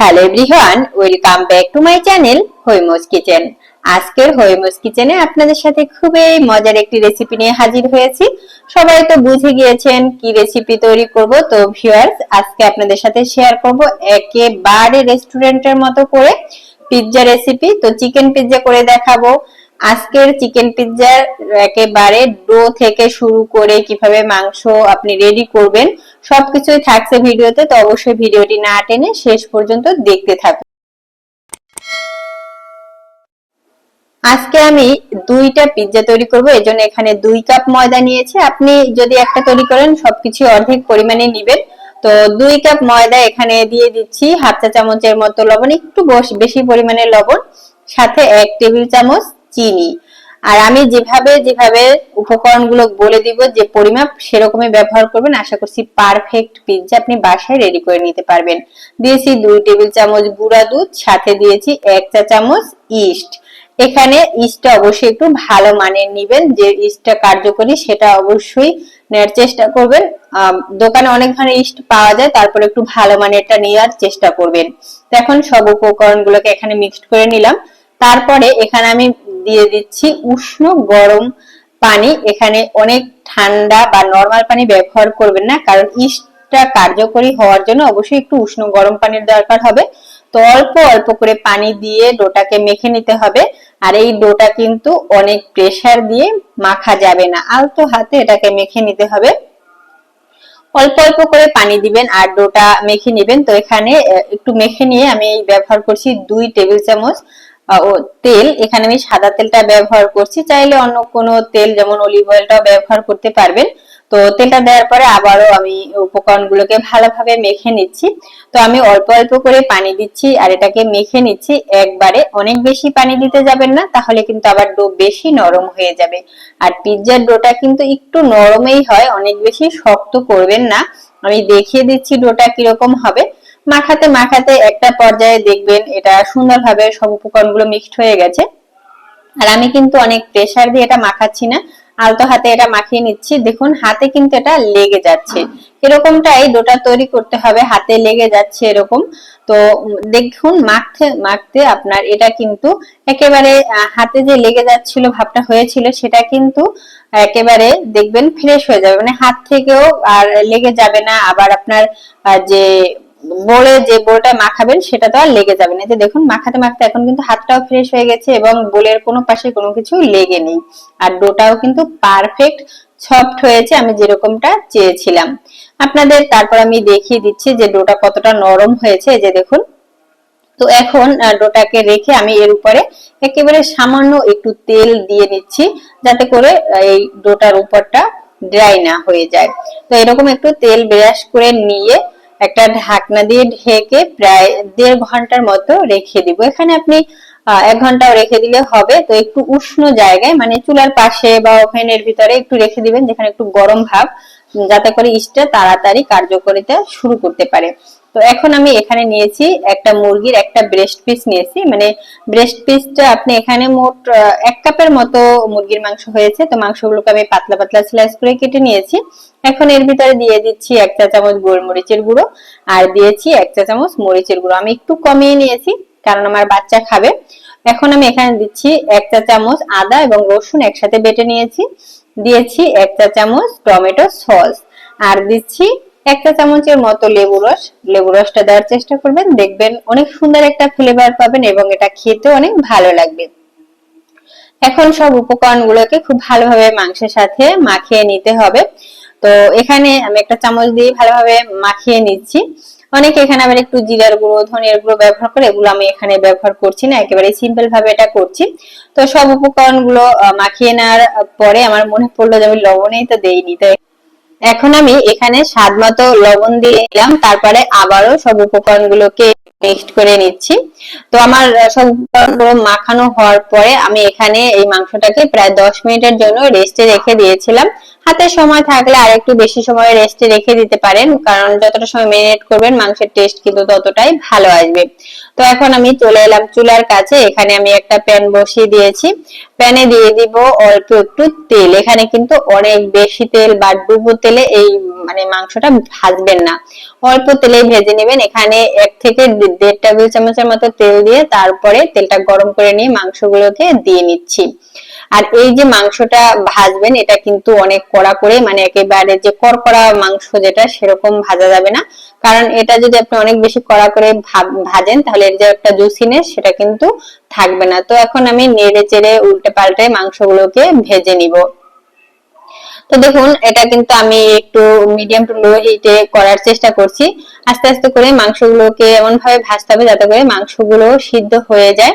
Hello everyone welcome back to my channel Haimo's kitchen আজকের হৈমোস কিচেনে আপনাদের সাথে খুবই মজার একটি রেসিপি নিয়ে হাজির হয়েছি। সবাই তো বুঝে গিয়েছেন কি রেসিপি তৈরি করব, তো ভিউয়ার্স আজকে আপনাদের সাথে শেয়ার করব একেবারে রেস্টুরেন্টের মতো করে পিৎজা রেসিপি তো চিকেন পিৎজা করে দেখাবো। আজকের চিকেন পিৎজার একেবারে ডো থেকে শুরু করে কীভাবে মাংস আপনি রেডি করবেন সবকিছুই থাকছে ভিডিওতে, তো অবশ্যই ভিডিওটি না টেনে শেষ পর্যন্ত দেখতে থাকুন। আজকে আমি দুইটা পিৎজা তৈরি করব এজন্য এখানে দুই কাপ ময়দা নিয়েছি। আপনি যদি একটা তৈরি করেন সবকিছু অর্ধেক পরিমাণে নিবেন। তো দুই কাপ ময়দা এখানে দিয়ে দিচ্ছি, হাফ চা চামচের মতো লবণ, একটু বেশি পরিমাণে লবণ, সাথে এক টেবিল চামচ চিনি। আর আমি যেভাবে যেভাবে উপকরণগুলো বলে দিব, যে পরিমাপ সেরকমই ব্যবহার করবেন। আশা করছি পারফেক্ট পিৎজা আপনি বাসায় রেডি করে নিতে পারবেন। দিয়েছি দুই টেবিল চামচ গুঁড়া দুধ, সাথে দিয়েছি এক চা চামচ ইস্ট এখানে ইস্টটা অবশ্যই একটু ভালো মানের নিবেন, যে ইস্টটা কার্যকরী সেটা অবশ্যই নেওয়ার চেষ্টা করবেন। দোকানে অনেক ধরনের ইস্ট পাওয়া যায়, তারপর একটু ভালো মানেরটা নেওয়ার চেষ্টা করবেন। তো এখন সব উপকরণগুলোকে এখানে মিক্সড করে নিলাম। তারপরে এখানে আমি দিয়ে দিচ্ছি উষ্ণ গরম পানি। এখানে অনেক ঠান্ডা বা নরমাল পানি ব্যবহার করবেন না, কারণ ইস্টটা কার্যকরী হওয়ার জন্য অবশ্যই একটু উষ্ণ গরম পানির দরকার হবে। তো অল্প অল্প করে পানি দিয়ে ডোটাকে মেখে নিতে হবে। আর এই ডোটা কিন্তু অনেক প্রেসার দিয়ে মাখা যাবে না, আলতো হাতে এটাকে মেখে নিতে হবে। অল্প অল্প করে পানি দিবেন আর ডোটা মেখে নেবেন। তো এখানে একটু মেখে নিয়ে আমি ব্যবহার করছি দুই টেবিল চামচ ও তেল, এখানে আমি সাদা তেলটা ব্যবহার করছি। চাইলে অন্য কোনো তেল, যেমন অলিভ অয়েলটাও ব্যবহার করতে পারবেন। তো তেলটা দেওয়ার পরে আবারও আমি উপকরণগুলোকে ভালোভাবে মেখে নিচ্ছি। তো আমি অল্প অল্প করে পানি দিচ্ছি আর এটাকে মেখে নিচ্ছি। একবারে অনেক বেশি পানি দিতে যাবেন না, তাহলে কিন্তু আবার ডো বেশি নরম হয়ে যাবে। আর পিৎজার ডোটা কিন্তু একটু নরমেই হয়, অনেক বেশি শক্ত করবেন না। আমি দেখিয়ে দিচ্ছি ডোটা কীরকম হবে। মাখাতে মাখাতে একটা পর্যায়ে দেখবেন এটা সুন্দরভাবে সব উপকরণগুলো মিক্সড হয়ে গেছে। আর আমি কিন্তু অনেক প্রেসার দিয়ে এটা মাখাচ্ছি না। আলতো হাতে এটা মাখিয়ে নিচ্ছি। দেখুন, হাতে কিন্তু এটা লেগে যাচ্ছে। এরকমটাই ডোটা তৈরি করতে হবে। হাতে লেগে যাচ্ছে এরকম। তো দেখুন, মাখতে মাখতে আপনার এটা কিন্তু একেবারে হাতে যে লেগে যাচ্ছিল, ভাবটা হয়েছিল, সেটা কিন্তু একেবারে দেখবেন ফ্রেশ হয়ে যাবে। মানে হাত থেকেও আর লেগে যাবে না। আবার আপনার যে বোলে যে বোলটা মাখাবেন, সেটা তো আর লেগে যাবে না। যে দেখুন, মাখাতে মাখাতে এখন কিন্তু হাতটাও ফ্রেশ হয়ে গেছে এবং বোলের কোনো পাশে কোনো কিছু লেগে নেই। আর ডোটাও কিন্তু পারফেক্ট সফট হয়েছে, আমি যেরকমটা চেয়েছিলাম। আপনাদের তারপর আমি দেখিয়ে দিচ্ছি যে ডোটা কতটা নরম হয়েছে যে দেখুন। তো এখন ডোটাকে রেখে আমি এর উপরে একেবারে সামান্য একটু তেল দিয়ে নিচ্ছি, যাতে করে এই ডোটার উপরটা ড্রাই না হয়ে যায়। তো এরকম একটু তেল ব্রাশ করে নিয়ে একটা ঢাকনা দিয়ে ঢেকে প্রায় দেড় ঘণ্টার মতো রেখে দিব। এখানে আপনি এক ঘন্টাও রেখে দিলে হবে। তো একটু উষ্ণ জায়গায় মানে চুলার পাশে বা ওভেনের ভিতরে একটু রেখে দিবেন, যেখানে একটু গরম ভাব, যাতে করে ইস্টটা তাড়াতাড়ি কার্যকরিতা শুরু করতে পারে। তো এখন আমি এখানে নিয়েছি একটা মুরগির একটা ব্রেস্ট পিস নিয়েছি। মানে ব্রেস্ট পিসটা আপনি এখানে মোট এক কাপের মতো মুরগির মাংস হয়েছে। তো মাংসগুলোকে আমি পাতলা পাতলা স্লাইস করে কেটে নিয়েছি। এখন এর ভিতরে দিয়ে দিচ্ছি এক চা চামচ গোলমরিচের গুঁড়ো, আর দিয়েছি এক চা চামচ মরিচের গুঁড়ো। আমি একটু কমিয়ে নিয়েছি, কারণ আমার বাচ্চা খাবে। এখন আমি এখানে দিচ্ছি এক চা চামচ আদা এবং রসুন একসাথে বেটে নিয়েছি। দিয়েছি এক চা চামচ টমেটো সস, আর দিচ্ছি এক চা চামচের মতো লেবু রস। লেবু রসটা দেওয়ার চেষ্টা করবেন, দেখবেন অনেক সুন্দর একটা ফ্লেভার পাবেন এবং এটা খেতে অনেক ভালো লাগবে। এখন সব উপকরণগুলোকে খুব ভালোভাবে মাংসের সাথে মাখিয়ে নিতে হবে। তো এখানে আমি একটা চামচ দিয়ে ভালোভাবে মাখিয়ে নিচ্ছি। অনেকে এখানে আবার একটু জিরার গুঁড়ো ধনিয়ার গুঁড়ো ব্যবহার করে এগুলো আমি এখানে ব্যবহার করছি না একেবারে সিম্পল ভাবে এটা করছি। তো সব উপকরণগুলো আহ, মাখিয়ে নেওয়ার পরে আমার মনে পড়ল যে আমি লবণেই তো দেইনি। তো এখন আমি এখানে স্বাদ মতো লবণ দিয়ে দিলাম তারপরে আবারও সব উপকরণগুলোকে মিক্সড করে নিচ্ছি। তো আমার সব উপকরণগুলো মাখানো হওয়ার পরে আমি এখানে এই মাংসটাকে প্রায় দশ মিনিটের জন্য রেস্টে রেখে দিয়েছিলাম। হাতে সময় থাকলে আর একটু বেশি সময় রেস্টে রেখে দিতে পারেন, কারণ যতটা সময় মেরিনেট করবেন মাংসের টেস্ট কিন্তু ততটাই ভালো আসবে। তো এখন আমি চলে এলাম চুলার কাছে, এখানে আমি একটা প্যান বসিয়ে দিয়েছি। প্যানে দিয়ে দিব অল্প একটু তেল। এখানে কিন্তু অনেক বেশি তেল বা ডুবো তেলে এই মানে মাংসটা ভাজবেন না। অল্প তেলে ভেজে নেবেন। এখানে এক থেকে দেড় টেবিল চামচের মতো তেল দিয়ে তারপরে তেলটা গরম করে নিয়ে মাংসগুলোকে দিয়ে নিচ্ছি। আর এই যে মাংসটা ভাজবেন, এটা কিন্তু অনেক কড়া করে মানে একেবারে যে করকড়া মাংস যেটা, সেরকম ভাজা যাবে না। কারণ এটা যদি আপনি অনেক বেশি কড়া করে ভাজেন, তাহলে এর যে একটা জুসিনেস সেটা কিন্তু থাকবে না। তো এখন আমি নেড়ে চেড়ে উল্টে পাল্টে মাংসগুলোকে ভেজে নিব। তো দেখুন, এটা কিন্তু আমি একটু মিডিয়াম টু লো হিটে করার চেষ্টা করছি। আস্তে আস্তে করে মাংসগুলোকে এমন ভাবে ভাজতে হবে, যাতে করে মাংসগুলো সিদ্ধ হয়ে যায়।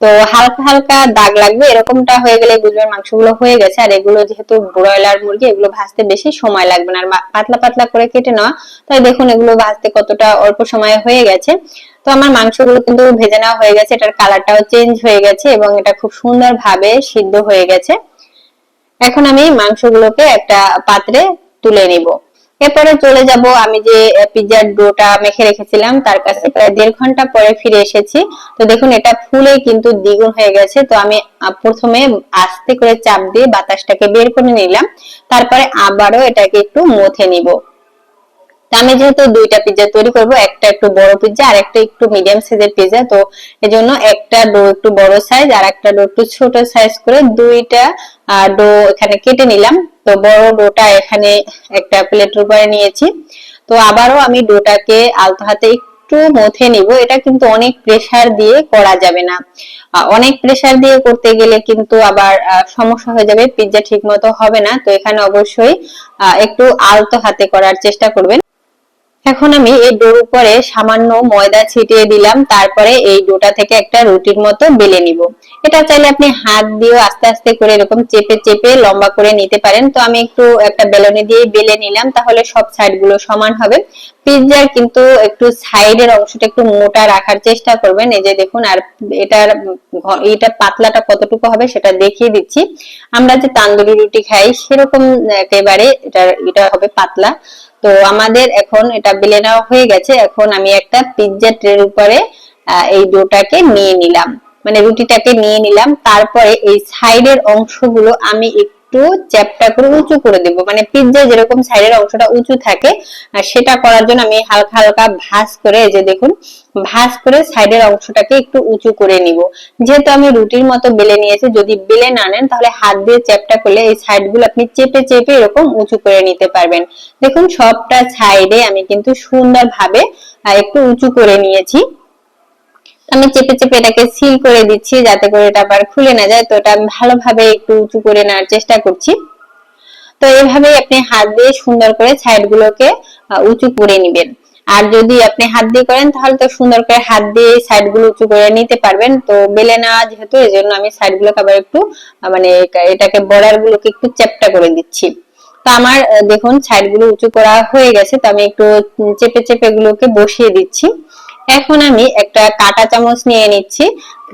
তো হালকা হালকা দাগ লাগবে, এরকমটা হয়ে গেলে বুঝবেন মাংসগুলো হয়ে গেছে। আর এগুলো যেহেতু ব্রয়লার মুরগি, এগুলো ভাজতে বেশি সময় লাগবে না। আর পাতলা পাতলা করে কেটে নেওয়া, তাই দেখুন এগুলো ভাজতে কতটা অল্প সময় হয়ে গেছে। তো আমার মাংসগুলো কিন্তু ভেজে নেওয়া হয়ে গেছে। এটার কালারটাও চেঞ্জ হয়ে গেছে এবং এটা খুব সুন্দর ভাবে সিদ্ধ হয়ে গেছে। এখন আমি মাংসগুলোকে একটা পাত্রে তুলে নিব। এরপরে চলে যাব আমি যে পিজার ডোটা মেখে রেখেছিলাম, তার কাছে প্রায় দেড় ঘণ্টা পরে ফিরে এসেছি। তো দেখুন, এটা ফুলে কিন্তু দ্বিগুণ হয়ে গেছে। তো আমি প্রথমে আস্তে করে চাপ দিয়ে বাতাসটাকে বের করে নিলাম। তারপরে আবারও এটাকে একটু মথে নিব। আমি যেহেতু দুইটা পিৎজা তৈরি করব, একটা একটু বড় পিৎজা আর একটা একটু মিডিয়াম সাইজের পিৎজা তো এজন্য একটা ডো একটু বড় সাইজ আর একটা ডো একটু ছোট সাইজ করে দুইটা ডো এখানে কেটে নিলাম। তো বড় ডোটা এখানে একটা প্লেটের উপরে নিয়েছি। তো আবারও আমি ডোটাকে আলতো হাতে একটু মথে নিব। এটা কিন্তু অনেক প্রেসার দিয়ে করা যাবে না। অনেক প্রেসার দিয়ে করতে গেলে কিন্তু আবার সমস্যা হয়ে যাবে পিৎজা ঠিক মতো হবে না। তো এখানে অবশ্যই একটু আলতো হাতে করার চেষ্টা করবেন। এখন আমি এই ডোর উপরে সামান্য ময়দা ছিটিয়ে দিলাম, তারপরে এই ডোটা থেকে একটা রুটির মতো বেলে নিব। এটা চাইলে আপনি হাত দিয়ে আস্তে আস্তে করে এরকম চেপে চেপে লম্বা করে নিতে পারেন। তো আমি একটু একটা বেলনি দিয়ে বেলে নিলাম, তাহলে সব সাইডগুলো সমান হবে। পিৎজার কিন্তু একটু সাইডের অংশটা একটু মোটা রাখার চেষ্টা করবেন। এই যে দেখুন, আর এটার এটা পাতলাটা কতটুকু হবে সেটা দেখিয়ে দিচ্ছি। আমরা যে তান্দুরি রুটি খাই সেরকম একেবারে এটা এটা হবে পাতলা। তো আমাদের এখন এটা বেলে নেওয়া হয়ে গেছে। এখন আমি একটা পিৎজা ট্রের উপরে এই ডোটাকে নিয়ে নিলাম। মানে রুটিটাকে নিয়ে নিলাম। তারপরে এই সাইডের অংশগুলো আমি একটু চ্যাপটা করে উঁচু করে দেব। মানে পিৎজা যেরকম সাইডের অংশটা উঁচু থাকে সেটা করার জন্য আমি হালকা হালকা ভাঁজ করে যে দেখুন, ভাঁজ করে সাইডের অংশটাকে একটু উঁচু করে নিব। যেহেতু আমি রুটির মতো বেলে নিয়েছি, যদি বেলে না নেন তাহলে হাত দিয়ে চ্যাপটা করলে এই সাইডগুলো আপনি চেপে চেপে এরকম উঁচু করে নিতে পারবেন। দেখুন সবটা সাইডে আমি কিন্তু সুন্দরভাবে একটু উঁচু করে নিয়েছি। আমি চেপে চেপে এটাকে সিল করে দিচ্ছি যাতে করে এটা আবার খুলে না যায়। তো এটা ভালোভাবে একটু উঁচু করে নেওয়ার চেষ্টা করছি। তো এইভাবে আপনি হাত দিয়ে সুন্দর করে সাইড গুলোকে উঁচু করে নিবেন। আর যদি আপনি হাত দিয়ে করেন, তাহলে তো সুন্দর করে হাত দিয়ে সাইডগুলো উঁচু করে নিতে পারবেন। তো বেলে না যেহেতু এই জন্য আমি সাইড গুলোকে আবার একটু মানে এটাকে বর্ডার গুলোকে একটু চ্যাপটা করে দিচ্ছি। তো আমার দেখুন সাইডগুলো উঁচু করা হয়ে গেছে। তো আমি একটু চেপে চেপে গুলোকে বসিয়ে দিচ্ছি। এখন আমি একটা কাটা চামচ নিয়ে নিচ্ছি।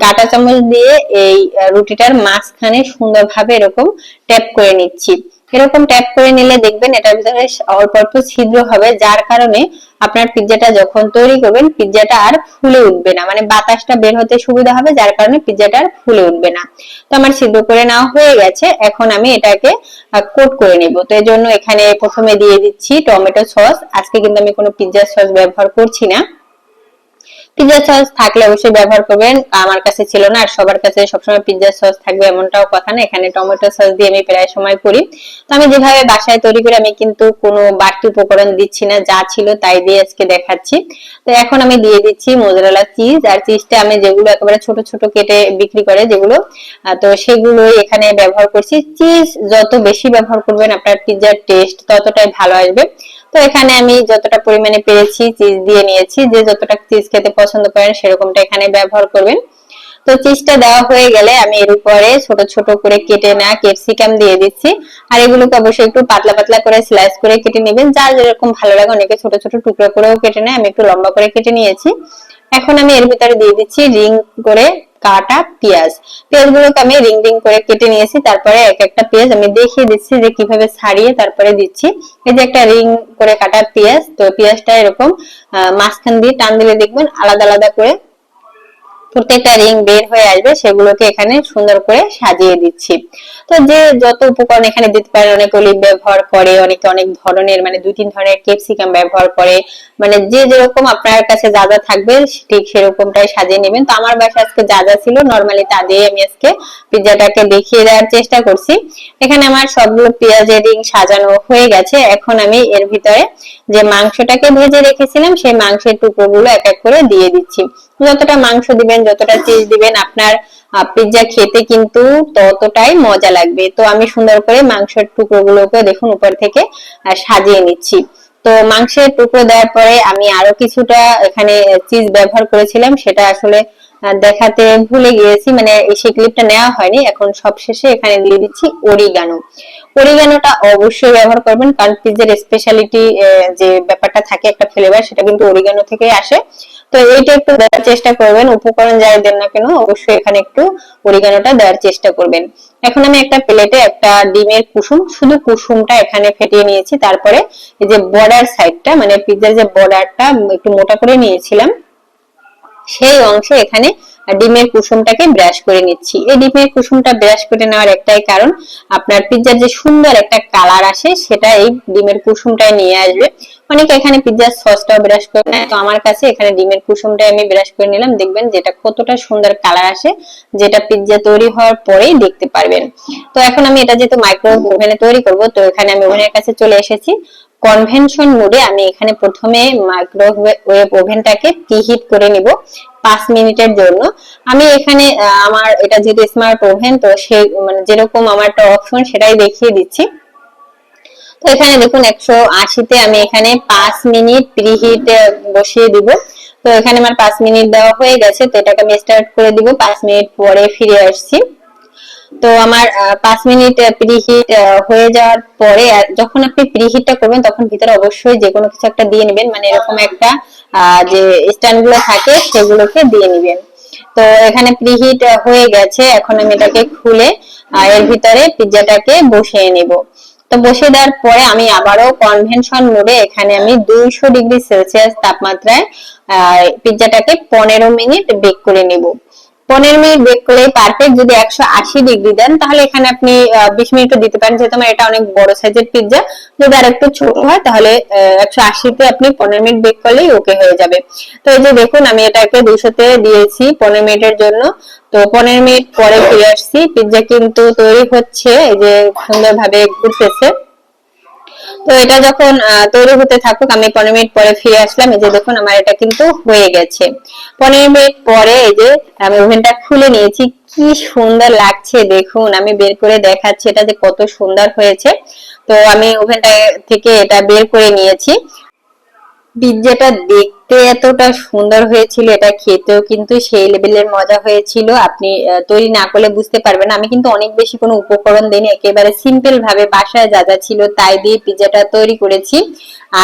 কাটা চামচ দিয়ে এই রুটিটার মাঝখানে সুন্দরভাবে এরকম ট্যাপ করে নিচ্ছি। এরকম ট্যাপ করে নিলে দেখবেন এটার ভিতরে অল্প অল্প ছিদ্র হবে, যার কারণে আপনার পিৎজাটা যখন তৈরি করবেন পিৎজাটা আর ফুলে উঠবে না। মানে বাতাসটা বের হতে সুবিধা হবে, যার কারণে পিৎজাটা আর ফুলে উঠবে না। তো আমার ছিদ্র করে নেওয়া হয়ে গেছে। এখন আমি এটাকে কোট করে নেব। তো এর জন্য এখানে প্রথমে দিয়ে দিচ্ছি টমেটো সস। আজকে কিন্তু আমি কোনো পিৎজা সস ব্যবহার করছি না। পিৎজা সস থাকলে অবশ্যই ব্যবহার করবেন। আমার কাছে ছিল না, আর সবার কাছে সবসময় পিৎজা সস থাকবে এমনটাও কথা না। এখানে টমেটো সস দিয়ে আমি প্রায় সময় করি। তো আমি যেভাবে বাসায় তৈরি করি আমি কিন্তু কোনো বাড়তি উপকরণ দিচ্ছি না, যা ছিল তাই দিয়ে আজকে দেখাচ্ছি। তো এখন আমি দিয়ে দিচ্ছি মোজারেলা চিজ আর চিজটা আমি যেগুলো একেবারে ছোট ছোট কেটে বিক্রি করে যেগুলো তো সেগুলো এখানে ব্যবহার করছি। চিজ যত বেশি ব্যবহার করবেন আপনার পিৎজার টেস্ট ততটাই ভালো আসবে। তো এখানে আমি যতটা পরিমাণে পেরেছি চিজ দিয়ে নিয়েছি, যে যতটা চিজ খেতে পছন্দ করেন সেরকমটা এখানে ব্যবহার করবেন। তো চিজটা দেওয়া হয়ে গেলে আমি এর উপরে ছোট ছোট করে কেটে নেওয়া ক্যাপসিকাম দিয়ে দিচ্ছি। আর এগুলোকে অবশ্যই একটু পাতলা পাতলা করে স্লাইস করে কেটে নেবেন। যার যেরকম ভালো লাগে অনেকে ছোট ছোট টুকরো করেও কেটে নেয়, আমি একটু লম্বা করে কেটে নিয়েছি। এখন আমি এর ভিতরে দিয়ে দিচ্ছি রিং করে কাটা পেঁয়াজ। পেঁয়াজগুলোকে আমি রিং রিং করে কেটে নিয়েছি, তারপরে এক একটা পেঁয়াজ আমি দেখিয়ে দিচ্ছি যে কীভাবে ছাড়িয়ে তারপরে দিচ্ছি। এই যে একটা রিং করে কাটা পেঁয়াজ, তো পেঁয়াজটা এরকম মাঝখান দিয়ে টান দিলে দেখবেন আলাদা আলাদা করে প্রত্যেকটা রিং বের হয়ে আসবে, সেগুলোকে এখানে সুন্দর করে সাজিয়ে দিচ্ছি। তো যে যত উপকরণ এখানে দিতে পারে অনেকে অলিভ ব্যবহার করে, অনেকে অনেক ধরনের মানে দুই, তিন ধরনের ক্যাপসিকাম ব্যবহার করে মানে যে যেরকম আপনার কাছে যা যা থাকবে, ঠিক সেরকমটাই সাজিয়ে নেবেন। তো আমার বাসায় আজকে যা যা ছিল নর্মালি তা দিয়ে আমি আজকে পিৎজাটাকে দেখিয়ে দেওয়ার চেষ্টা করছি। এখানে আমার সবগুলো পেঁয়াজের রিং সাজানো হয়ে গেছে। এখন আমি এর ভিতরে যে মাংসটাকে ভেজে রেখেছিলাম, সেই মাংসের টুকরোগুলো এক এক করে দিয়ে দিচ্ছি। যতটা মাংস দিবেন, যতটা চিজ দিবেন, আপনার পিৎজা খেতে কিন্তু ততটাই মজা লাগবে। তো আমি সুন্দর করে মাংসের টুকরোগুলোকে দেখুন উপর থেকে সাজিয়ে নিচ্ছি। তো মাংসের টুকরো দেওয়ার পরে আমি আরও কিছুটা এখানে চিজ ব্যবহার করেছিলাম, সেটা আসলে দেখাতে ভুলে গিয়েছি। মানে সেই ক্লিপটা নেওয়া হয়নি, এখন সবশেষে এখানে দিয়ে দিচ্ছি অরিগানো অরিগানোটা অবশ্যই ব্যবহার করবেন, কারণ পিৎজার স্পেশালিটি যে ব্যাপারটা থাকে, একটা ফ্লেভার সেটা কিন্তু অরিগানো থেকে আসে। তো এইটা একটু দেওয়ার চেষ্টা করবেন। উপকরণ যাই দেন না কেন, অবশ্যই এখানে একটু অরিগানোটা দেওয়ার চেষ্টা করবেন। এখন আমি একটা প্লেটে একটা ডিমের কুসুম, শুধু কুসুমটা এখানে ফেটিয়ে নিয়েছি। তারপরে এই যে বর্ডার সাইডটা মানে পিৎজার যে বর্ডারটা, একটু মোটা করে নিয়েছিলাম, সেই অংশে এখানে ডিমের কুসুমটাকে ব্রাশ করে নিচ্ছি। এই ডিমের কুসুমটা ব্রাশ করে নেওয়ার একটাই কারণ, আপনার পিৎজার যে সুন্দর একটা কালার আসে, সেটা এই ডিমের কুসুমটাই নিয়ে আসবে। অনেকে এখানে পিৎজার সসটাও ব্রাশ করে নেয়। তো আমার কাছে এখানে ডিমের কুসুমটাই আমি ব্রাশ করে নিলাম। দেখবেন যেটা কতটা সুন্দর কালার আসে, যেটা পিৎজা তৈরি হওয়ার পরেই দেখতে পারবেন। তো এখন আমি এটা যেহেতু মাইক্রো ওভেনে তৈরি করব, তো এখানে আমি ওভেনের কাছে চলে এসেছি। কনভেনশন মোডে আমি এখানে প্রথমে মাইক্রোওয়েভ ওভেনটাকে প্রিহিট করে নিব পাঁচ মিনিটের জন্য। আমি এখানে আমার এটা যেহেতু স্মার্ট ওভেন তো সেই মানে যেরকম আমার একটা অপশন সেটাই দেখিয়ে দিচ্ছি। তো এখানে দেখুন, একশো আশিতে আমি এখানে পাঁচ মিনিট প্রিহিট বসিয়ে দিব। তো এখানে আমার পাঁচ মিনিট দেওয়া হয়ে গেছে, তো এটাকে আমি স্টার্ট করে দিব। পাঁচ মিনিট পরে ফিরে আসছি। তো আমার পাঁচ মিনিট প্রিহিট হয়ে যাওয়ার পরে যখন আপনি প্রিহিটটা করবেন তখন ভিতরে অবশ্যই যে কোনো কিছু একটা দিয়ে নেবেন। মানে এরকম একটা যে স্ট্যান্ডগুলো থাকে সেগুলোকে দিয়ে নেবেন। তো এখানে প্রিহিট হয়ে গেছে। এখন আমি এটাকে খুলে এর ভিতরে পিৎজাটাকে বসিয়ে নিব। তো বসিয়ে দেওয়ার পরে আমি আবারও কনভেনশন মোডে এখানে আমি দুইশো ডিগ্রি সেলসিয়াস তাপমাত্রায় আহ, পিৎজাটাকে পনেরো মিনিট বেক করে নিব। পনেরো মিনিট বেক করলে পারফেক্ট যদি একশো আশি ডিগ্রি দেন, তাহলে এখানে আপনি বিশ মিনিটও দিতে পারেন। যেহেতু আমার এটা অনেক বড় সাইজের পিৎজা যদি আর একটু ছোট হয়, তাহলে একশো আশিতে আপনি পনেরো মিনিট বেক করলেই ওকে হয়ে যাবে। তো এই যে দেখুন, আমি এটাকে দুশোতে দিয়েছি পনেরো মিনিটের জন্য। তো পনেরো মিনিট পরে ফিরে আসছি। পিৎজা কিন্তু তৈরি হচ্ছে, এই যে সুন্দরভাবে ঘুরতেছে। তো এটা যখন তৈরি হতে থাকুক, আমি পনেরো মিনিট পরে ফিরে আসলাম। এই যে দেখুন, আমার এটা কিন্তু হয়ে গেছে। পনেরো মিনিট পরে এই যে আমি ওভেনটা খুলে নিয়েছি, কি সুন্দর লাগছে, দেখুন। আমি বের করে দেখাচ্ছি এটা যে কত সুন্দর হয়েছে। তো আমি ওভেনটা থেকে এটা বের করে নিয়েছি। পিৎজাটা দেখতে এতটা সুন্দর হয়েছিল, এটা খেতেও কিন্তু সেই লেভেলের মজা হয়েছিল। আপনি তৈরি না করলে বুঝতে পারবেন আমি কিন্তু অনেক বেশি কোনো উপকরণ দিইনি, একেবারে সিম্পল ভাবে বাসায় যা যা ছিল তাই দিয়ে পিৎজাটা তৈরি করেছি।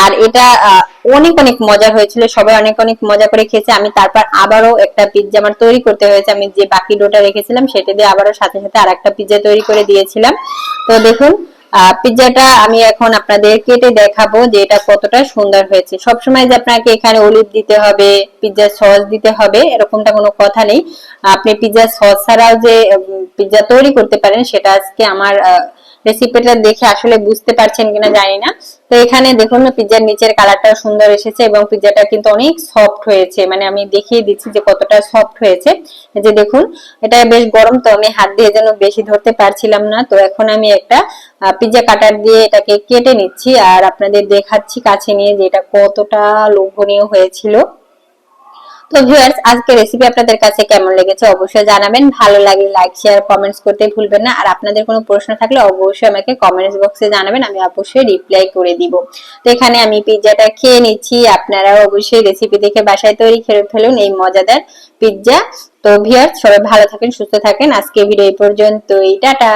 আর এটা অনেক অনেক মজা হয়েছিল, সবাই অনেক অনেক মজা করে খেয়েছে। আমি তারপর আবারও একটা পিৎজা আমার তৈরি করতে হয়েছে। আমি যে বাকি ডোটা রেখেছিলাম, সেটা দিয়ে আবারও সাথে সাথে আর একটা পিৎজা তৈরি করে দিয়েছিলাম। তো দেখুন পিৎজাটা আমি এখন আপনাদের কেটে দেখাবো যে এটা কতটা সুন্দর হয়েছে। সবসময় যে আপনাকে এখানে অলিভ দিতে হবে পিৎজা সস দিতে হবে, এরকমটা কোনো কথা নেই। আপনি পিৎজা সস ছাড়াও যে পিৎজা তৈরি করতে পারেন, সেটা আজকে আমার রেসিপিটা দেখে আসলে বুঝতে পারছেন কিনা জানি না। তো এখানে দেখুন পিৎজার নিচের কালারটা সুন্দর এসেছে এবং পিৎজাটা কিন্তু অনেক সফট হয়েছে। মানে আমি দেখিয়ে দিচ্ছি যে কতটা সফট হয়েছে। যে দেখুন, এটা বেশ গরম, তো আমি হাত দিয়ে যেন বেশি ধরতে পারছিলাম না। তো এখন আমি একটা পিৎজা কাটার দিয়ে এটাকে কেটে নিচ্ছি আর আপনাদের দেখাচ্ছি কাছে নিয়ে যে এটা কতটা লোভনীয় হয়েছিল। তো ভিউয়ার্স আজকে রেসিপি আপনাদের কাছে কেমন লেগেছে অবশ্যই জানাবেন। ভালো লাগলে লাইক শেয়ার কমেন্টস করতে ভুলবেন না। আর আপনাদের কোনো প্রশ্ন থাকলে অবশ্যই আমাকে কমেন্টস বক্সে জানাবেন, আমি অবশ্যই রিপ্লাই করে দিব। তো এখানে আমি পিৎজাটা খেয়ে নিচ্ছি। আপনারা অবশ্যই রেসিপি দেখে বাসায় তৈরি খেয়ে ফেলুন এই মজাদার পিৎজা তো ভিউয়ার্স, সবাই ভালো থাকেন, সুস্থ থাকেন। আজকে ভিডিও এই পর্যন্তই। টাটা!